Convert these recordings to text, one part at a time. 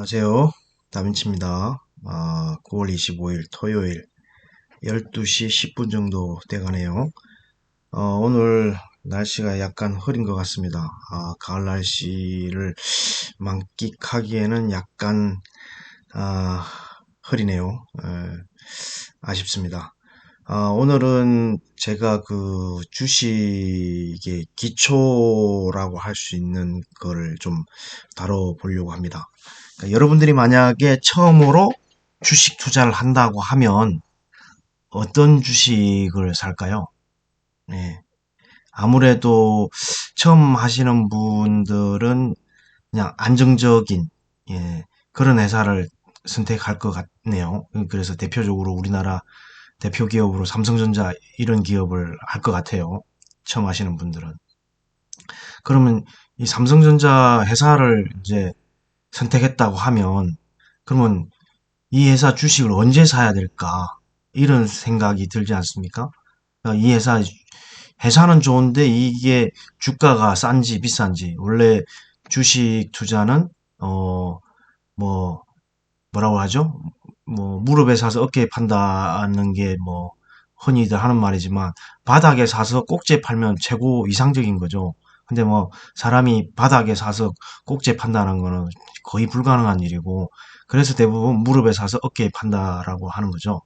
안녕하세요. 다빈치입니다. 아, 9월 25일 토요일 12시 10분 정도 돼가네요. 어, 오늘 날씨가 약간 흐린 것 같습니다. 아, 가을 날씨를 만끽하기에는 약간 아, 흐리네요. 에, 아쉽습니다. 아, 오늘은 제가 그 주식의 기초라고 할 수 있는 거를 좀 다뤄보려고 합니다. 그러니까 여러분들이 만약에 처음으로 주식 투자를 한다고 하면 어떤 주식을 살까요? 네. 아무래도 처음 하시는 분들은 그냥 안정적인 예, 그런 회사를 선택할 것 같네요. 그래서 대표적으로 우리나라 대표 기업으로 삼성전자 이런 기업을 할 것 같아요. 처음 하시는 분들은. 그러면 이 삼성전자 회사를 이제 선택했다고 하면 그러면 이 회사 주식을 언제 사야 될까? 이런 생각이 들지 않습니까? 그러니까 이 회사 회사는 좋은데 이게 주가가 싼지 비싼지 원래 주식 투자는 어 뭐 뭐라고 하죠? 뭐 무릎에 사서 어깨에 판다는 게 뭐 흔히들 하는 말이지만 바닥에 사서 꼭지에 팔면 최고 이상적인 거죠. 근데 뭐 사람이 바닥에 사서 꼭지에 판다는 거는 거의 불가능한 일이고 그래서 대부분 무릎에 사서 어깨에 판다라고 하는 거죠.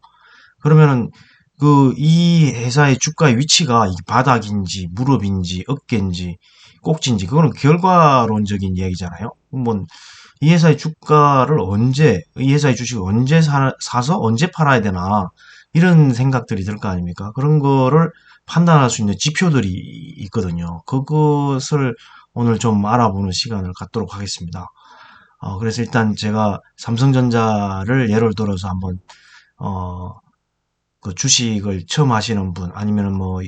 그러면은 그 이 회사의 주가의 위치가 바닥인지 무릎인지 어깨인지 꼭지인지 그거는 결과론적인 이야기잖아요. 뭐 이 회사의 주가를 언제 이 회사의 주식을 언제 사, 사서 언제 팔아야 되나 이런 생각들이 들 거 아닙니까? 그런 거를 판단할 수 있는 지표들이 있거든요. 그것을 오늘 좀 알아보는 시간을 갖도록 하겠습니다. 어, 그래서 일단 제가 삼성전자를 예를 들어서 한번 어, 그 주식을 처음 하시는 분 아니면 뭐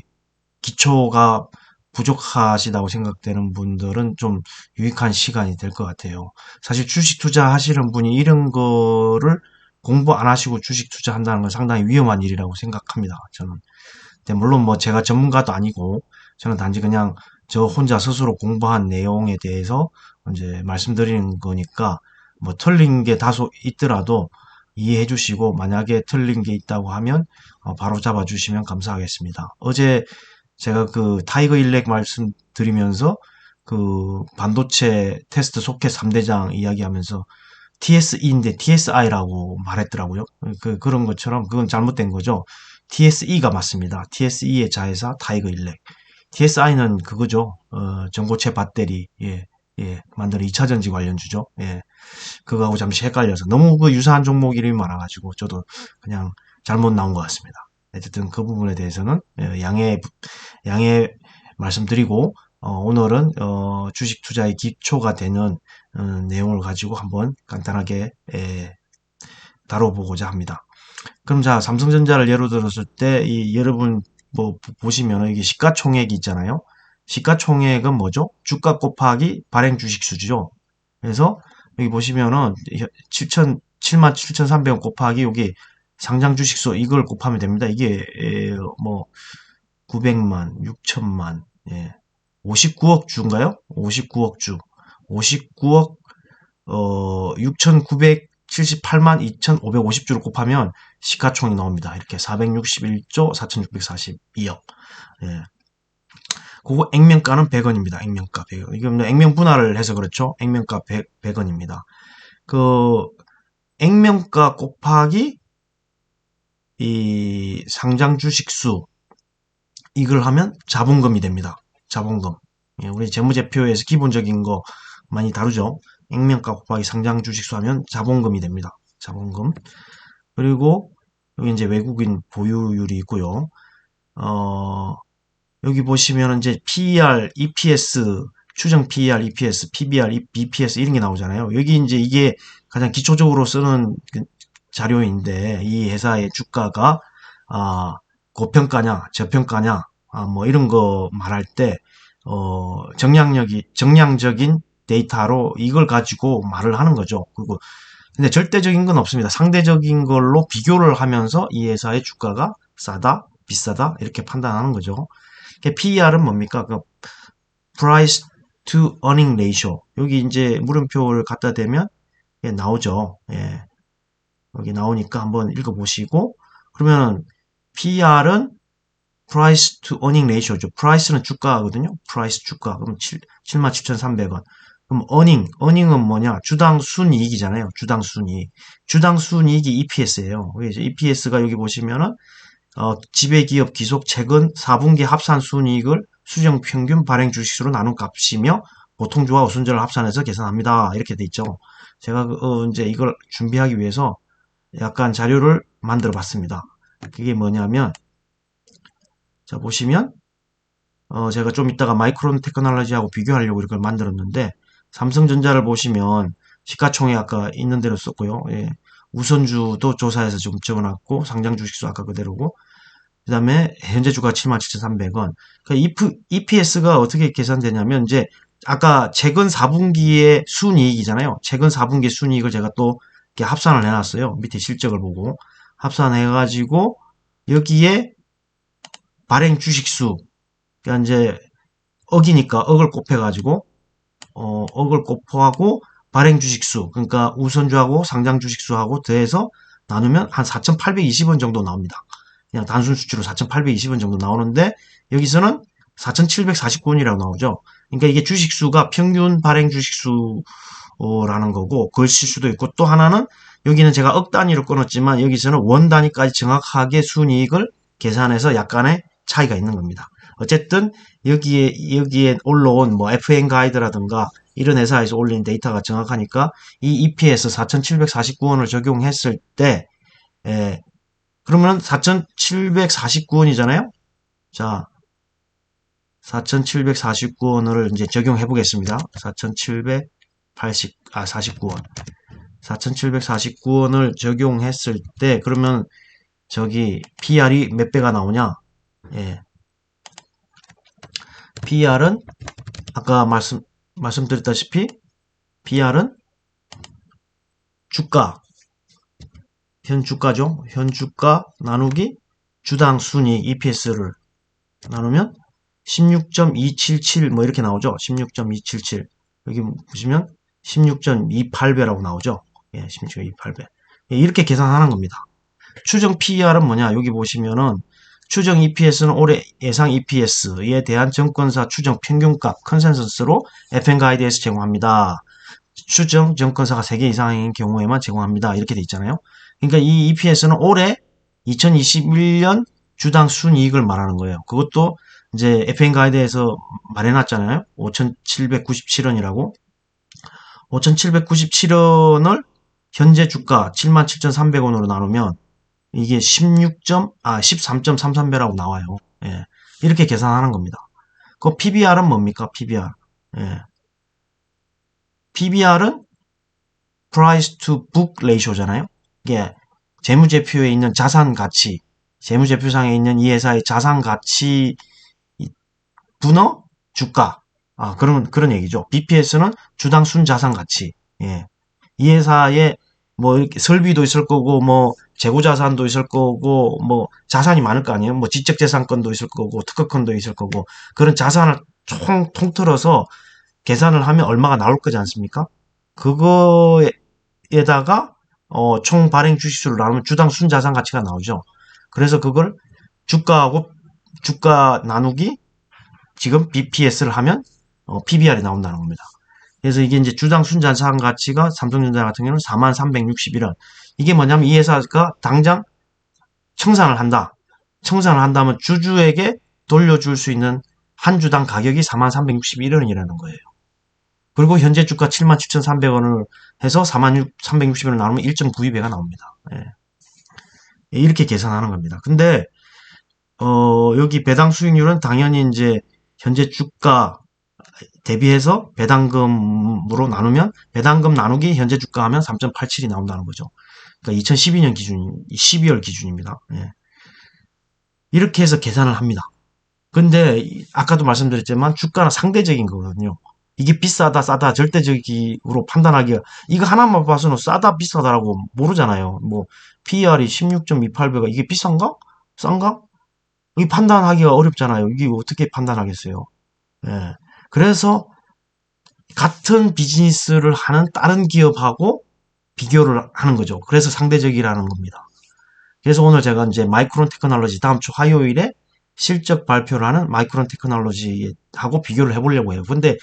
기초가 부족하시다고 생각되는 분들은 좀 유익한 시간이 될 것 같아요. 사실 주식 투자 하시는 분이 이런 거를 공부 안 하시고 주식 투자한다는 건 상당히 위험한 일이라고 생각합니다. 저는. 물론 뭐 제가 전문가도 아니고 저는 단지 그냥 저 혼자 스스로 공부한 내용에 대해서 이제 말씀드리는 거니까 뭐 틀린 게 다소 있더라도 이해해 주시고 만약에 틀린 게 있다고 하면 어, 바로 잡아 주시면 감사하겠습니다. 어제 제가 그 타이거 일렉 말씀드리면서 그 반도체 테스트 소켓 3대장 이야기하면서 TSE인데 TSI라고 말했더라고요. 그, 그런 것처럼 그건 잘못된 거죠. TSE가 맞습니다. TSE의 자회사 타이거 일렉. TSI는 그거죠. 어, 전고체 배터리. 예. 예, 만드는 2차 전지 관련주죠. 예. 그거하고 잠시 헷갈려서 너무 그 유사한 종목 이름이 많아가지고 저도 그냥 잘못 나온 것 같습니다. 어쨌든 그 부분에 대해서는 예, 양해 양해 말씀드리고 어, 오늘은 어, 주식 투자의 기초가 되는 어, 내용을 가지고 한번 간단하게 예, 다뤄보고자 합니다. 그럼 자 삼성전자를 예로 들었을 때 이 여러분 뭐 보시면 이게 시가총액이 있잖아요. 시가총액은 뭐죠? 주가 곱하기 발행 주식 수죠. 그래서 여기 보시면은 7천 7만 7,300원 곱하기 여기 상장 주식수 이걸 곱하면 됩니다. 이게 뭐 900만, 6천만, 예. 59억 주인가요? 59억 주. 59억 어 6,978만 2,550주를 곱하면 시가총이 나옵니다. 이렇게 461조 4,642억. 예. 그거 액면가는 100원입니다. 액면가 100원. 이게 뭐 액면 분할을 해서 그렇죠. 액면가 100, 100원입니다. 그 액면가 곱하기 이 상장 주식수 이걸 하면 자본금이 됩니다. 자본금. 예, 우리 재무제표에서 기본적인 거 많이 다루죠. 액면가 곱하기 상장 주식수 하면 자본금이 됩니다. 자본금. 그리고 여기 이제 외국인 보유율이 있고요. 어, 여기 보시면 이제 PER, EPS, 추정 PER, EPS, PBR, BPS 이런 게 나오잖아요. 여기 이제 이게 가장 기초적으로 쓰는 그 자료인데 이 회사의 주가가 아, 고평가냐 저평가냐 아, 뭐 이런 거 말할 때 어, 정량력이 정량적인 데이터로 이걸 가지고 말을 하는 거죠. 그리고 근데 절대적인 건 없습니다. 상대적인 걸로 비교를 하면서 이 회사의 주가가 싸다, 비싸다 이렇게 판단하는 거죠. PER은 뭡니까? 그 Price to Earning Ratio. 여기 이제 물음표를 갖다 대면 예, 나오죠. 예. 여기 나오니까 한번 읽어보시고 그러면 PR은 price to earning ratio죠. price는 주가거든요. price 주가. 그럼 7, 77,300원. 그럼 earning, earning은 뭐냐? 주당 순이익이잖아요. 주당 순이익. 주당 순이익이 EPS예요. EPS가 여기 보시면은 어, 지배기업 기속 최근 4분기 합산 순이익을 수정 평균 발행 주식수로 나눈 값이며 보통주와 우선주를 합산해서 계산합니다. 이렇게 돼 있죠. 제가 그, 어, 이제 이걸 준비하기 위해서 약간 자료를 만들어 봤습니다. 그게 뭐냐면 자 보시면 어, 제가 좀 이따가 마이크론 테크놀로지하고 비교하려고 이걸 만들었는데 삼성전자를 보시면 시가총액 아까 있는 대로 썼고요. 예. 우선주도 조사해서 좀 적어놨고 상장 주식수 아까 그대로고 그 다음에 현재 주가 77,300원. 그러니까 EPS가 어떻게 계산되냐면 이제 아까 최근 4분기의 순이익이잖아요. 최근 4분기 순이익을 제가 또 이렇게 합산을 해놨어요. 밑에 실적을 보고 합산해가지고 여기에 발행 주식수 그러니까 이제 억이니까 억을 곱해가지고 어, 억을 곱하고 발행 주식수 그러니까 우선주하고 상장 주식수하고 더해서 나누면 한 4,820원 정도 나옵니다. 그냥 단순 수치로 4,820원 정도 나오는데 여기서는 4,749원이라고 나오죠. 그러니까 이게 주식수가 평균 발행 주식수라는 거고 실 수도 있고 또 하나는 여기는 제가 억 단위로 끊었지만 여기서는 원 단위까지 정확하게 순이익을 계산해서 약간의 차이가 있는 겁니다. 어쨌든 여기에 여기에 올라온 뭐 FN 가이드라든가 이런 회사에서 올린 데이터가 정확하니까 이 EPS 4,749원을 적용했을 때 에, 그러면 4,749원이잖아요. 자, 4,749원을 이제 적용해 보겠습니다. 4,780, 아, 49원. 4,749원을 적용했을 때, 그러면 저기 PR이 몇 배가 나오냐? 예. PR은 아까 말씀, 말씀드렸다시피 PR은 주가, 현 주가죠. 현 주가 나누기 주당 순위 EPS를 나누면 16.277 뭐 이렇게 나오죠. 16.277 여기 보시면 16.28배라고 나오죠. 예, 16.28배. 예, 이렇게 계산하는 겁니다. 추정 PER은 뭐냐? 여기 보시면은 추정 EPS는 올해 예상 EPS에 대한 정권사 추정 평균값 컨센서스로 FN 가이드에서 제공합니다. 추정 정권사가 3개 이상인 경우에만 제공합니다. 이렇게 돼 있잖아요. 그러니까 이 EPS는 올해 2021년 주당 순이익을 말하는 거예요. 그것도 이제 FN 가이드에서 말해놨잖아요. 5,797원이라고. 5,797원을 현재 주가 77,300원으로 나누면 이게 16. 아 13.33배라고 나와요. 예. 이렇게 계산하는 겁니다. 그 PBR은 뭡니까? PBR. 예. PBR은 Price to Book Ratio잖아요. 이게 재무제표에 있는 자산 가치, 재무제표상에 있는 이 회사의 자산 가치 분어 주가. 아, 그런 그런 얘기죠. BPS는 주당 순자산 가치. 예. 이 회사의 뭐 이렇게 설비도 있을 거고 뭐 재고 자산도 있을 거고 뭐 자산이 많을 거 아니에요. 뭐 지적 재산권도 있을 거고 특허권도 있을 거고 그런 자산을 총 통틀어서 계산을 하면 얼마가 나올 거지 않습니까? 그거에다가 어, 총 발행 주식수를 나누면 주당 순자산 가치가 나오죠. 그래서 그걸 주가하고 주가 나누기 지금 BPS를 하면 어, PBR이 나온다는 겁니다. 그래서 이게 이제 주당 순자산 가치가 삼성전자 같은 경우는 4361원. 이게 뭐냐면 이 회사가 당장 청산을 한다. 청산을 한다면 주주에게 돌려줄 수 있는 한 주당 가격이 4361원이라는 거예요. 그리고 현재 주가 77,300원을 해서 4360원을 나누면 1.92배가 나옵니다. 예. 이렇게 계산하는 겁니다. 근데 어, 여기 배당 수익률은 당연히 이제 현재 주가 대비해서 배당금으로 나누면 배당금 나누기 현재 주가 하면 3.87이 나온다는 거죠. 그러니까 2012년 기준, 12월 기준입니다. 예. 이렇게 해서 계산을 합니다. 근데 아까도 말씀드렸지만 주가는 상대적인 거거든요. 이게 비싸다 싸다 절대적으로 판단하기가 이거 하나만 봐서는 싸다 비싸다라고 모르잖아요. 뭐 PER이 16.28배가 이게 비싼가? 싼가? 이 판단하기가 어렵잖아요. 이게 어떻게 판단하겠어요? 예. 그래서 같은 비즈니스를 하는 다른 기업하고 비교를 하는 거죠. 그래서 상대적이라는 겁니다. 그래서 오늘 제가 이제 마이크론 테크놀로지 다음 주 화요일에 실적 발표를 하는 마이크론 테크놀로지하고 비교를 해보려고 해요. 근데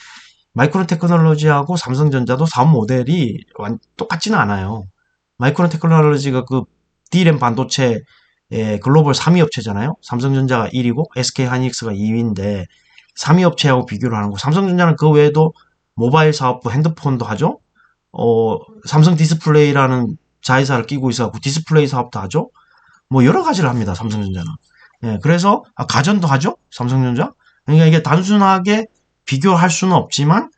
마이크론 테크놀로지하고 삼성전자도 사업 모델이 완- 똑같지는 않아요. 마이크론 테크놀로지가 그 D램 반도체 의 글로벌 3위 업체잖아요. 삼성전자가 1위고 SK 하이닉스가 2위인데 3위 업체하고 비교를 하는 거. 삼성전자는 그 외에도 모바일 사업부 핸드폰도 하죠. 어, 삼성 디스플레이라는 자회사를 끼고 있어갖고 디스플레이 사업도 하죠. 뭐 여러 가지를 합니다. 삼성전자는. 예, 그래서 아, 가전도 하죠. 삼성전자. 그러니까 이게 단순하게 비교할 수는 없지만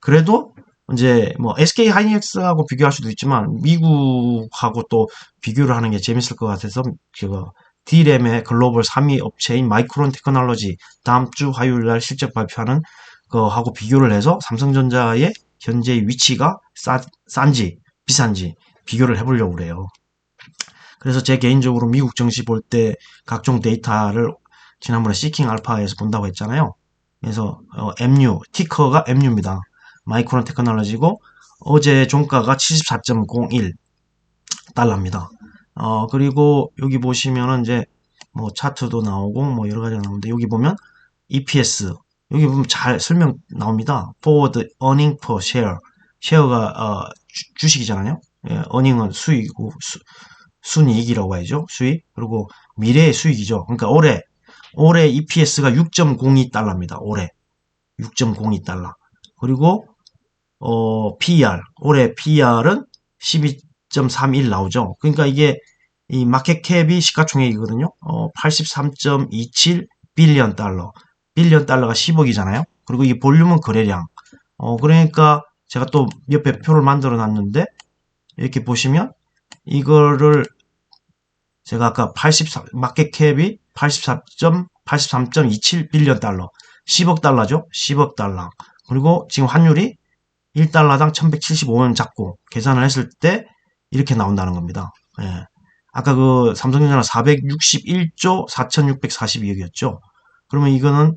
그래도 이제 뭐 SK 하이닉스하고 비교할 수도 있지만 미국하고 또 비교를 하는 게 재밌을 것 같아서 제가 D램의 글로벌 3위 업체인 마이크론 테크놀로지 다음 주 화요일 날 실적 발표하는 거하고 비교를 해서 삼성전자의 현재의 위치가 싸, 싼지 비싼지 비교를 해보려고 그래요. 그래서 제 개인적으로 미국 증시 볼 때 각종 데이터를 지난번에 시킹 알파에서 본다고 했잖아요. 그래서 어, MU 티커가 MU입니다. 마이크론 테크놀로지고 어제 종가가 74.01 달러입니다. 어 그리고 여기 보시면은 이제 뭐 차트도 나오고 뭐 여러 가지가 나오는데 여기 보면 EPS 여기 보면 잘 설명 나옵니다. Forward Earning per Share 쉐어가 어, 주, 식이잖아요 예, earning은 수익이고 수, 순이익이라고 해야죠. 수익 그리고 미래의 수익이죠. 그러니까 올해 올해 EPS가 6.02달러입니다. 올해 6.02달러. 그리고 어, PER 올해 PER은 12.31 나오죠. 그러니까 이게 이 마켓캡이 시가총액이거든요. 어, 83.27 빌리언 달러. 빌리언 달러가 10억이잖아요. 그리고 이 볼륨은 거래량. 어, 그러니까 제가 또 옆에 표를 만들어 놨는데 이렇게 보시면 이거를 제가 아까 84 마켓캡이 84.83.27 빌리언 달러. 10억 달러죠. 10억 달러. 그리고 지금 환율이 1달러당 1175원 잡고 계산을 했을 때 이렇게 나온다는 겁니다. 예. 아까 그 삼성전자는 461조 4642억이었죠. 그러면 이거는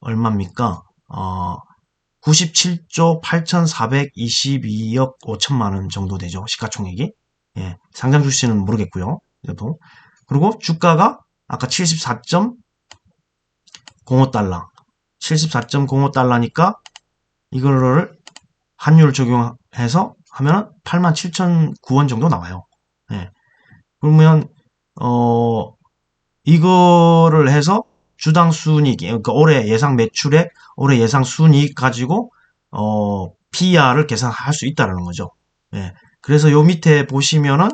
얼마입니까? 어, 97조 8422억 5천만 원 정도 되죠. 시가총액이. 예. 상장 출시는 모르겠고요. 이것도. 그리고 주가가 아까 74.05달러. 74.05달러니까 이거를 환율 적용해서 하면 87,009원 정도 나와요. 예. 그러면 어 이거를 해서 주당 순이익 그러니까 올해 예상 매출액, 올해 예상 순이익 가지고 어 PR을 계산할 수 있다라는 거죠. 예. 그래서 요 밑에 보시면은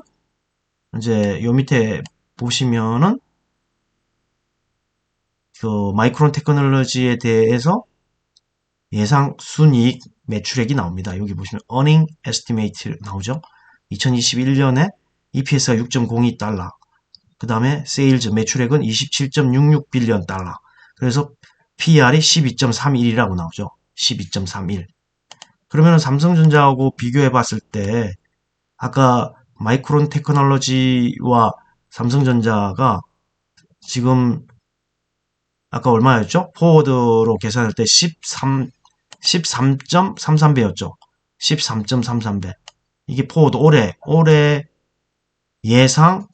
이제 요 밑에 보시면은 그 마이크론 테크놀로지에 대해서 예상 순이익 매출액이 나옵니다. 여기 보시면 earning estimate 나오죠. 2021년에 EPS가 6.02달러. 그 다음에 세일즈 매출액은 27.66 빌리언 달러. 그래서 PR이 12.31이라고 나오죠. 12.31. 그러면 삼성전자하고 비교해 봤을 때 아까 마이크론 테크놀로지와 삼성전자가 지금 아까 얼마였죠? 포워드로 계산할 때 13, 13.33배였죠. 13.33배. 이게 포워드 올해, 올해 예상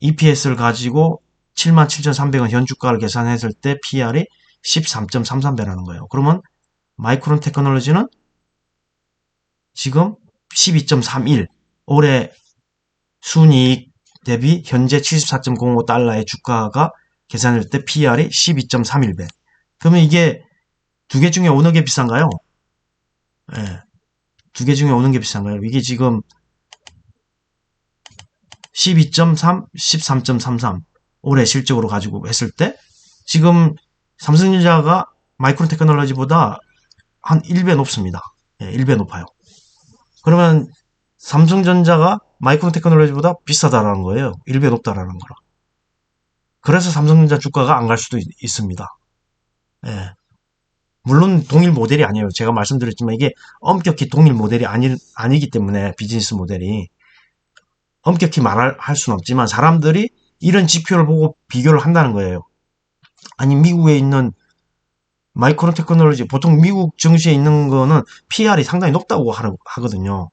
EPS를 가지고 77,300원 현주가를 계산했을 때 PR이 13.33배라는 거예요. 그러면 마이크론 테크놀로지는 지금 12.31 올해 순이익 대비 현재 74.05달러의 주가가 계산할 때 PR이 12.31배. 그러면 이게 두 개 중에 어느 게 비싼가요? 예. 두 개 중에 어느 게 비싼가요? 이게 지금 12.3, 13.33 올해 실적으로 가지고 했을 때 지금 삼성전자가 마이크론 테크놀로지보다 한 1배 높습니다. 예, 1배 높아요. 그러면 삼성전자가 마이크론 테크놀로지보다 비싸다라는 거예요. 1배 높다라는 거라. 그래서 삼성전자 주가가 안 갈 수도 있, 습니다 예. 물론 동일 모델이 아니에요. 제가 말씀드렸지만 이게 엄격히 동일 모델이 아니, 아니기 때문에 비즈니스 모델이 엄격히 말할 수는 없지만 사람들이 이런 지표를 보고 비교를 한다는 거예요. 아니 미국에 있는 마이크론 테크놀로지 보통 미국 증시에 있는 거는 PR이 상당히 높다고 하거든요.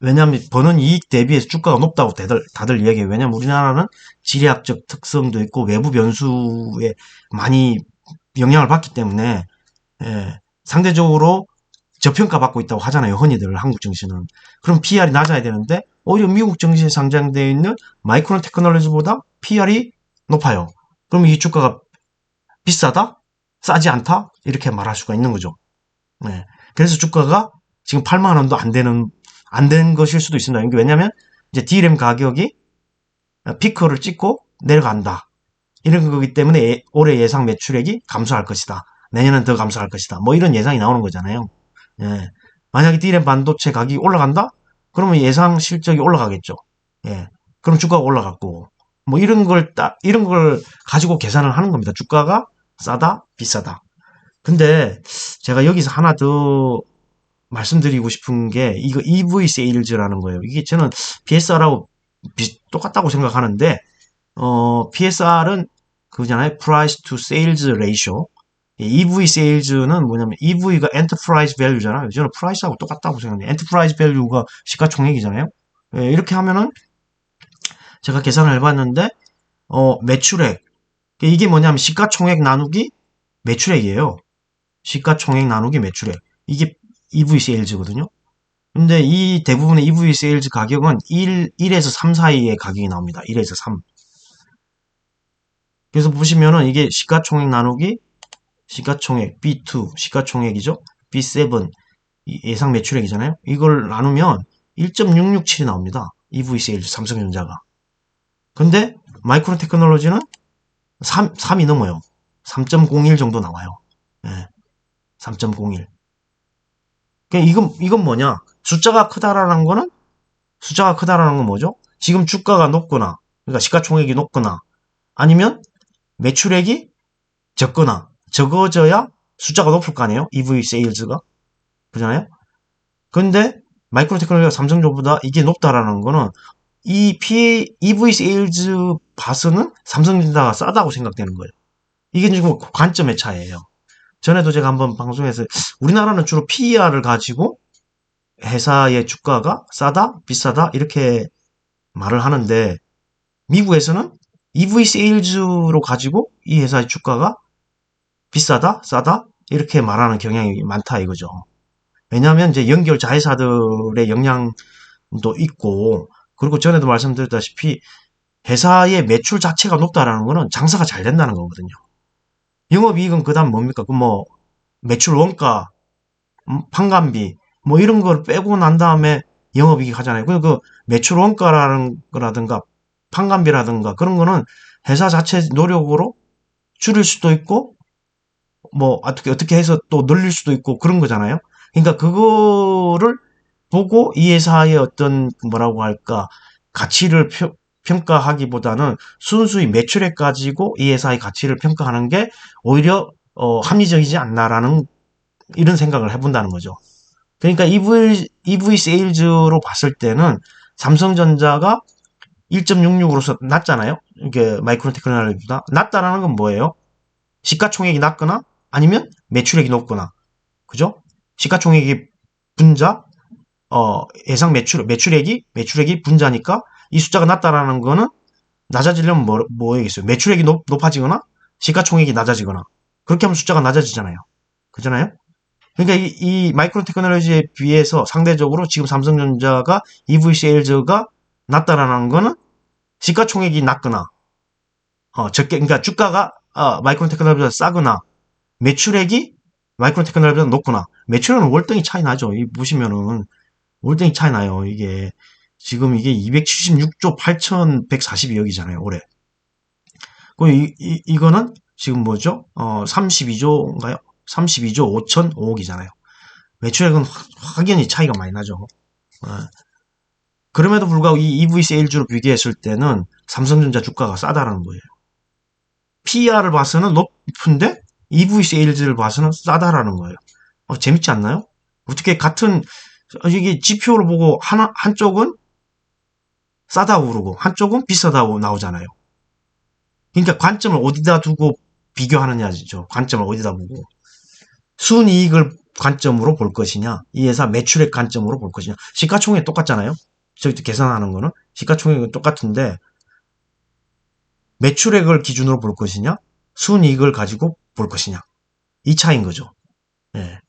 왜냐하면 버는 이익 대비해서 주가가 높다고 다들, 다들 이야기해요. 왜냐하면 우리나라는 지리학적 특성도 있고 외부 변수에 많이 영향을 받기 때문에 예, 상대적으로 저평가 받고 있다고 하잖아요. 흔히들 한국 증시는. 그럼 PR이 낮아야 되는데 오히려 미국 증시에 상장되어 있는 마이크론 테크놀로지보다 PR이 높아요. 그럼 이 주가가 비싸다? 싸지 않다? 이렇게 말할 수가 있는 거죠. 네. 그래서 주가가 지금 8만 원도 안 되는 안 된 것일 수도 있습니다. 왜냐하면 이제 DRAM 가격이 피크를 찍고 내려간다. 이런 거기 때문에 예- 올해 예상 매출액이 감소할 것이다. 내년은 더 감소할 것이다. 뭐 이런 예상이 나오는 거잖아요. 예. 만약에 DRAM 반도체 가격이 올라간다? 그러면 예상 실적이 올라가겠죠. 예. 그럼 주가가 올라갔고, 뭐 이런 걸 딱, 이런 걸 가지고 계산을 하는 겁니다. 주가가 싸다, 비싸다. 근데 제가 여기서 하나 더 말씀드리고 싶은 게 이거 EV 세일즈라는 거예요. 이게 저는 PSR하고 똑같다고 생각하는데, 어, PSR은 그잖아요. Price to Sales Ratio. EV 세일즈는 뭐냐면 EV가 엔터프라이즈 밸류잖아요. 저는 프라이스하고 똑같다고 생각해요. 엔터프라이즈 밸류가 시가총액이잖아요. 예, 이렇게 하면은 제가 계산을 해봤는데 어, 매출액 이게 뭐냐면 시가총액 나누기 매출액이에요. 시가총액 나누기 매출액 이게 EV 세일즈거든요. 근데 이 대부분의 EV 세일즈 가격은 1, 1에서 3 사이의 가격이 나옵니다. 1에서 3. 그래서 보시면은 이게 시가총액 나누기 시가총액 B2 시가총액이죠. B7 예상 매출액이잖아요. 이걸 나누면 1.667이 나옵니다. EV 세일즈 삼성전자가. 근데 마이크론 테크놀로지는 3, 3이 넘어요. 3.01 정도 나와요. 예. 3.01. 그러니까 이건 이건 뭐냐? 숫자가 크다라는 거는 숫자가 크다라는 건 뭐죠? 지금 주가가 높거나 그러니까 시가총액이 높거나 아니면 매출액이 적거나 적어져야 숫자가 높을 거 아니에요? EV 세일즈가. 그잖아요? 근데 마이크로 테크놀로지가 삼성전보다 이게 높다라는 거는 이 PA, EV 세일즈 바스는 삼성전자가 싸다고 생각되는 거예요. 이게 지금 관점의 차이예요. 전에도 제가 한번 방송에서 우리나라는 주로 PER을 가지고 회사의 주가가 싸다, 비싸다 이렇게 말을 하는데 미국에서는 EV 세일즈로 가지고 이 회사의 주가가 비싸다, 싸다 이렇게 말하는 경향이 많다 이거죠. 왜냐하면 이제 연결 자회사들의 영향도 있고 그리고 전에도 말씀드렸다시피 회사의 매출 자체가 높다라는 거는 장사가 잘 된다는 거거든요. 영업이익은 그 다음 뭡니까? 그 뭐 매출 원가, 음, 판관비 뭐 이런 걸 빼고 난 다음에 영업이익 하잖아요. 그, 그 매출 원가라는 거라든가 판관비라든가 그런 거는 회사 자체 노력으로 줄일 수도 있고 뭐 어떻게 어떻게 해서 또 늘릴 수도 있고 그런 거잖아요. 그러니까 그거를 보고 이 회사의 어떤 뭐라고 할까 가치를 표- 평가하기보다는 순수히 매출액 가지고 이 회사의 가치를 평가하는 게 오히려 어, 합리적이지 않나라는 이런 생각을 해본다는 거죠. 그러니까 EV, EV 세일즈로 봤을 때는 삼성전자가 1.66으로서 낮잖아요. 이게 마이크론 테크놀로지보다 낮다라는 건 뭐예요? 시가총액이 낮거나 아니면 매출액이 높거나 그죠? 시가총액이 분자 어, 예상 매출 매출액이 매출액이 분자니까 이 숫자가 낮다라는 거는 낮아지려면 뭐, 뭐겠어요? 매출액이 높, 높아지거나 시가총액이 낮아지거나 그렇게 하면 숫자가 낮아지잖아요. 그잖아요? 그러니까 이, 이 마이크로 테크놀로지에 비해서 상대적으로 지금 삼성전자가 EV 세일즈가 낮다라는 거는 시가총액이 낮거나 어, 적게 그러니까 주가가 어, 마이크로 테크놀로지보다 싸거나 매출액이 마이크로 테크놀로지보다 높거나 매출은 월등히 차이 나죠. 이 보시면은 월등히 차이 나요. 이게 지금 이게 276조 8,142억이잖아요. 올해. 그 이, 이, 이거는 지금 뭐죠? 어, 32조인가요? 32조 5,005억이잖아요. 매출액은 확- 확연히 차이가 많이 나죠. 어. 그럼에도 불구하고 이 EV 세일즈로 비교했을 때는 삼성전자 주가가 싸다라는 거예요. PER을 봐서는 높은데 EV 세일즈를 봐서는 싸다라는 거예요. 어, 재밌지 않나요? 어떻게 같은 어, 이게 지표를 보고 하나 한쪽은 싸다고 그러고 한쪽은 비싸다고 나오잖아요. 그러니까 관점을 어디다 두고 비교하느냐죠. 관점을 어디다 보고 순이익을 관점으로 볼 것이냐, 이 회사 매출액 관점으로 볼 것이냐. 시가총액 똑같잖아요. 저희 계산하는 거는 시가총액은 똑같은데 매출액을 기준으로 볼 것이냐, 순이익을 가지고 볼 것이냐. 이 차이인 거죠. 예.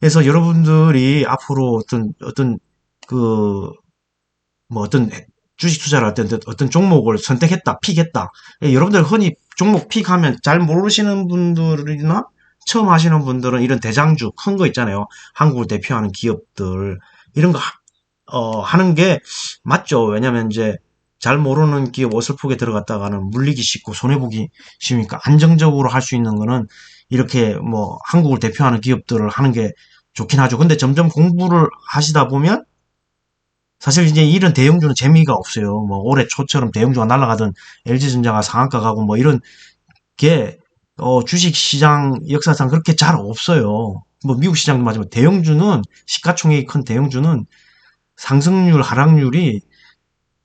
그래서 여러분들이 앞으로 어떤 어떤 그 뭐 어떤 주식 투자를 할 때 어떤 종목을 선택했다, 픽했다. 예, 여러분들 흔히 종목 픽하면 잘 모르시는 분들이나 처음 하시는 분들은 이런 대장주 큰 거 있잖아요. 한국을 대표하는 기업들 이런 거 하, 어, 하는 게 맞죠. 왜냐면 이제 잘 모르는 기업 어설프게 들어갔다가는 물리기 쉽고 손해보기 쉬우니까 안정적으로 할 수 있는 거는 이렇게 뭐 한국을 대표하는 기업들을 하는 게 좋긴 하죠. 근데 점점 공부를 하시다 보면 사실 이제 이런 대형주는 재미가 없어요. 뭐 올해 초처럼 대형주가 날아가던 LG전자가 상한가 가고 뭐 이런 게 어, 주식 시장 역사상 그렇게 잘 없어요. 뭐 미국 시장도 마찬가지. 대형주는 시가총액이 큰 대형주는 상승률 하락률이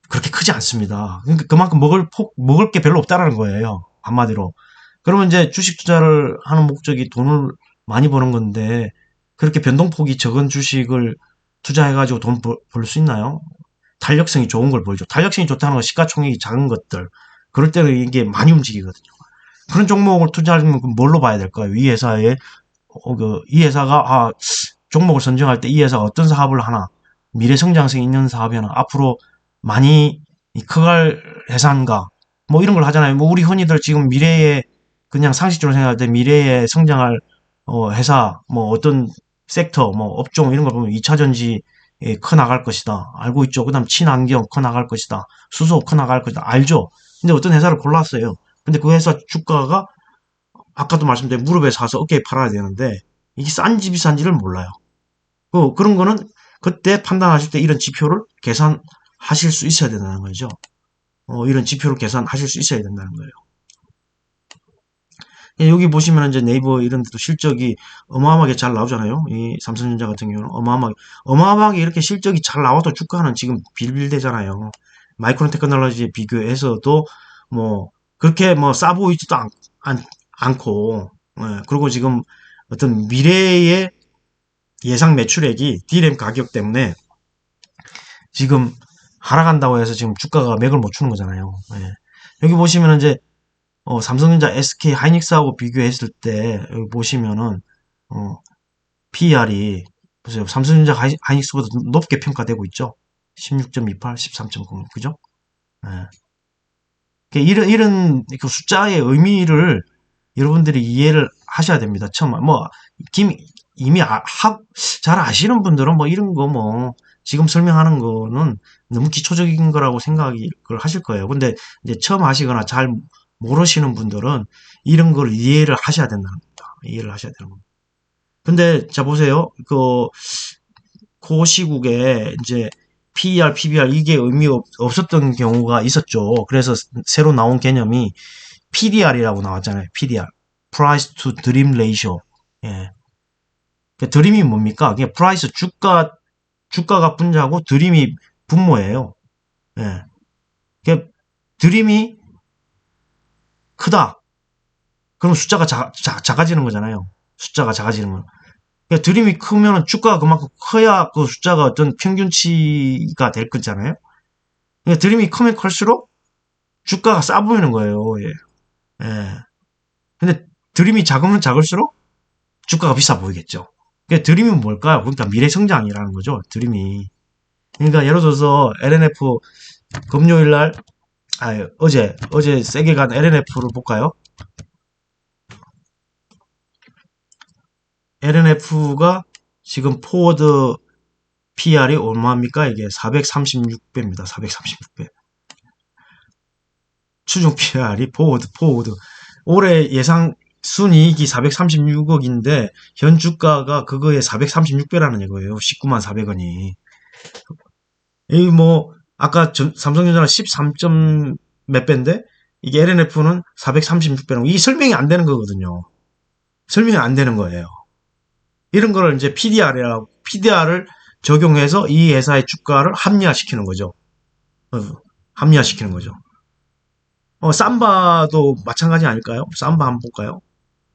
그렇게 크지 않습니다. 그러니까 그만큼 먹을 폭 먹을 게 별로 없다라는 거예요. 한마디로. 그러면 이제 주식 투자를 하는 목적이 돈을 많이 버는 건데 그렇게 변동폭이 적은 주식을 투자해가지고 돈 벌 수 있나요? 탄력성이 좋은 걸 보여줘. 탄력성이 좋다는 건 시가총액이 작은 것들. 그럴 때는 이게 많이 움직이거든요. 그런 종목을 투자하려면 뭘로 봐야 될까요? 이 회사에, 어, 그, 이 회사가, 아, 종목을 선정할 때 이 회사가 어떤 사업을 하나, 미래 성장성이 있는 사업이 하나, 앞으로 많이 커갈 회사인가, 뭐 이런 걸 하잖아요. 뭐 우리 흔히들 지금 미래에, 그냥 상식적으로 생각할 때 미래에 성장할, 어, 회사, 뭐 어떤 섹터, 뭐 업종 이런 걸 보면 2차 전지 커 나갈 것이다. 알고 있죠. 그 다음 친환경 커 나갈 것이다. 수소 커 나갈 것이다. 알죠. 근데 어떤 회사를 골랐어요. 근데 그 회사 주가가 아까도 말씀드린 무릎에 사서 어깨에 팔아야 되는데 이게 싼지 비싼지를 몰라요. 그, 그런 거는 그때 판단하실 때 이런 지표를 계산 하실 수 있어야 된다는 거죠. 어, 이런 지표를 계산하실 수 있어야 된다는 거예요. 예, 여기 보시면 이제 네이버 이런 데도 실적이 어마어마하게 잘 나오잖아요. 이 삼성전자 같은 경우는 어마어마하게, 어마어마하게 이렇게 실적이 잘 나와도 주가는 지금 빌빌대잖아요. 마이크론 테크놀로지에 비교해서도 뭐 그렇게 뭐 싸 보이지도 않, 않, 않고, 예, 그리고 지금 어떤 미래의 예상 매출액이 D램 가격 때문에 지금 하락한다고 해서 지금 주가가 맥을 못 추는 거잖아요. 예. 여기 보시면 이제 어, 삼성전자, SK, 하이닉스하고 비교했을 때 여기 보시면은 어, PER이 보세요. 삼성전자, 하이닉스보다 높게 평가되고 있죠. 16.28, 13.0 그죠? 예. 이런 이런 그 숫자의 의미를 여러분들이 이해를 하셔야 됩니다. 처음 뭐 김, 이미 아, 하, 잘 아시는 분들은 뭐 이런 거뭐 지금 설명하는 거는 너무 기초적인 거라고 생각을 하실 거예요. 근데 이제 처음 하시거나 잘 모르시는 분들은 이런 걸 이해를 하셔야 된다는 겁니다. 이해를 하셔야 되는 겁니다. 근데 자 보세요. 그, 그 시국에 이제 PER, PBR 이게 의미 없, 었던 경우가 있었죠. 그래서 새로 나온 개념이 PDR이라고 나왔잖아요. PDR. Price to Dream Ratio. 예. 그 드림이 뭡니까? 그냥 프라이스 주가 주가가 분자고 드림이 분모예요. 예. 그 드림이 크다. 그럼 숫자가 자, 자, 작아지는 거잖아요. 숫자가 작아지는 건. 그러니까 드림이 크면 주가가 그만큼 커야 그 숫자가 어떤 평균치가 될 거잖아요. 그러니까 드림이 크면 클수록 주가가 싸 보이는 거예요. 예. 예. 근데 드림이 작으면 작을수록 주가가 비싸 보이겠죠. 그러니까 드림이 뭘까요? 그러니까 미래 성장이라는 거죠. 드림이. 그러니까 예를 들어서 LNF 금요일 날 아, 어제, 어제 세게 간 LNF를 볼까요? LNF가 지금 포워드 PR이 얼마입니까? 이게 436배입니다. 436배. 추정 PR이 포워드, 포워드. 올해 예상 순이익이 436억인데, 현 주가가 그거에 436배라는 이거예요. 19만 400원이. 이 뭐, 아까 전, 삼성전자는 13점 몇 배인데 이게 LNF는 436배라고 이게 설명이 안 되는 거거든요. 설명이 안 되는 거예요. 이런 거를 이제 PDR이라고 PDR을 적용해서 이 회사의 주가를 합리화시키는 거죠. 어, 합리화시키는 거죠. 어, 삼바도 마찬가지 아닐까요? 삼바 한번 볼까요?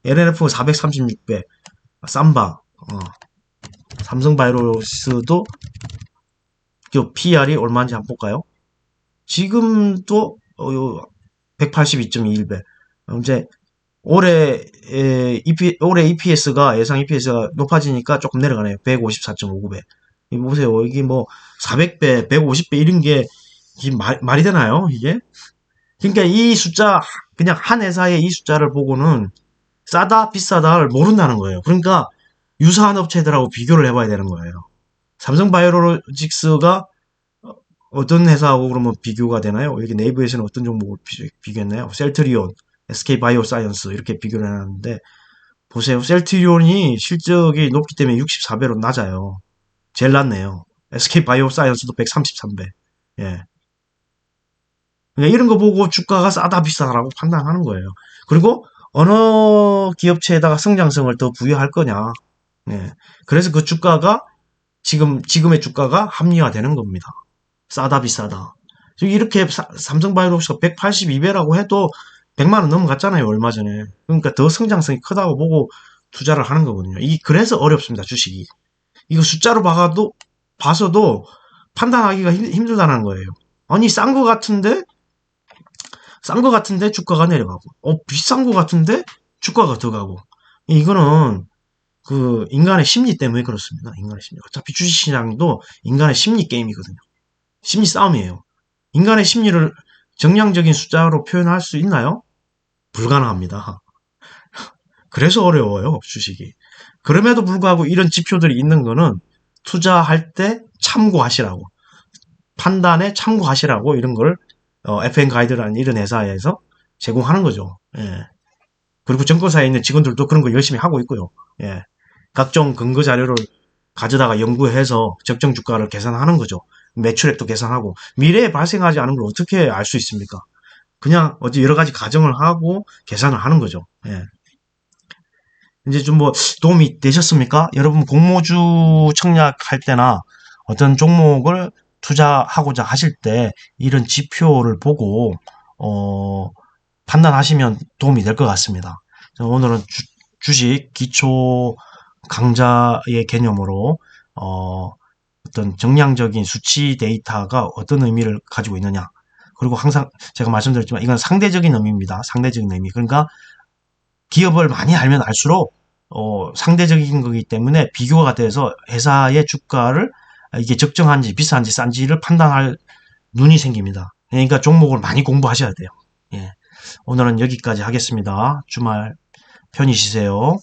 LNF 436배. 삼바, 어, 삼성 바이오로스도 그 PR이 얼마인지 한번 볼까요? 지금도 어, 182.21배. 이제 올해 에, EP, 올해 EPS가 예상 EPS가 높아지니까 조금 내려가네요. 154.59배. 이 보세요. 이게 뭐 400배, 150배 이런 게 말, 말이 되나요? 이게? 그러니까 이 숫자 그냥 한 회사의 이 숫자를 보고는 싸다 비싸다를 모른다는 거예요. 그러니까 유사한 업체들하고 비교를 해봐야 되는 거예요. 삼성바이오로직스가 어떤 회사하고 그러면 비교가 되나요? 여기 네이버에서는 어떤 종목을 비, 비교했나요? 셀트리온, SK바이오사이언스 이렇게 비교를 해놨는데 보세요. 셀트리온이 실적이 높기 때문에 64배로 낮아요. 제일 낮네요. SK바이오사이언스도 133배. 예. 그러니까 이런 거 보고 주가가 싸다 비싸다라고 판단하는 거예요. 그리고 어느 기업체에다가 성장성을 더 부여할 거냐. 예. 그래서 그 주가가 지금 지금의 주가가 합리화되는 겁니다. 싸다 비싸다. 이렇게 사- 삼성바이오로스가 182배라고 해도 100만 원 넘어갔잖아요 얼마 전에. 그러니까 더 성장성이 크다고 보고 투자를 하는 거거든요. 이 그래서 어렵습니다 주식이. 이거 숫자로 봐도 봐서도 판단하기가 힘, 힘들다는 거예요. 아니 싼 거 같은데 싼 거 같은데 주가가 내려가고, 어 비싼 거 같은데 주가가 더 가고. 이거는 그 인간의 심리 때문에 그렇습니다. 인간의 심리. 어차피 주식시장도 인간의 심리 게임이거든요. 심리 싸움이에요. 인간의 심리를 정량적인 숫자로 표현할 수 있나요? 불가능합니다. 그래서 어려워요, 주식이. 그럼에도 불구하고 이런 지표들이 있는 거는 투자할 때 참고하시라고. 판단에 참고하시라고 이런 걸 어, FN 가이드라는 이런 회사에서 제공하는 거죠. 예. 그리고 증권사에 있는 직원들도 그런 거 열심히 하고 있고요. 예. 각종 근거 자료를 가져다가 연구해서 적정 주가를 계산하는 거죠. 매출액도 계산하고 미래에 발생하지 않은 걸 어떻게 알 수 있습니까? 그냥 어디 여러 가지 가정을 하고 계산을 하는 거죠. 예. 이제 좀 뭐 도움이 되셨습니까? 여러분 공모주 청약할 때나 어떤 종목을 투자하고자 하실 때 이런 지표를 보고 어, 판단하시면 도움이 될 것 같습니다. 오늘은 주, 식 기초 강좌의 개념으로 어, 어떤 정량적인 수치 데이터가 어떤 의미를 가지고 있느냐. 그리고 항상 제가 말씀드렸지만 이건 상대적인 의미입니다. 상대적인 의미. 그러니까 기업을 많이 알면 알수록 어, 상대적인 거기 때문에 비교가 돼서 회사의 주가를 이게 적정한지 비싼지 싼지를 판단할 눈이 생깁니다. 그러니까 종목을 많이 공부하셔야 돼요. 예. 오늘은 여기까지 하겠습니다. 주말 편히 쉬세요.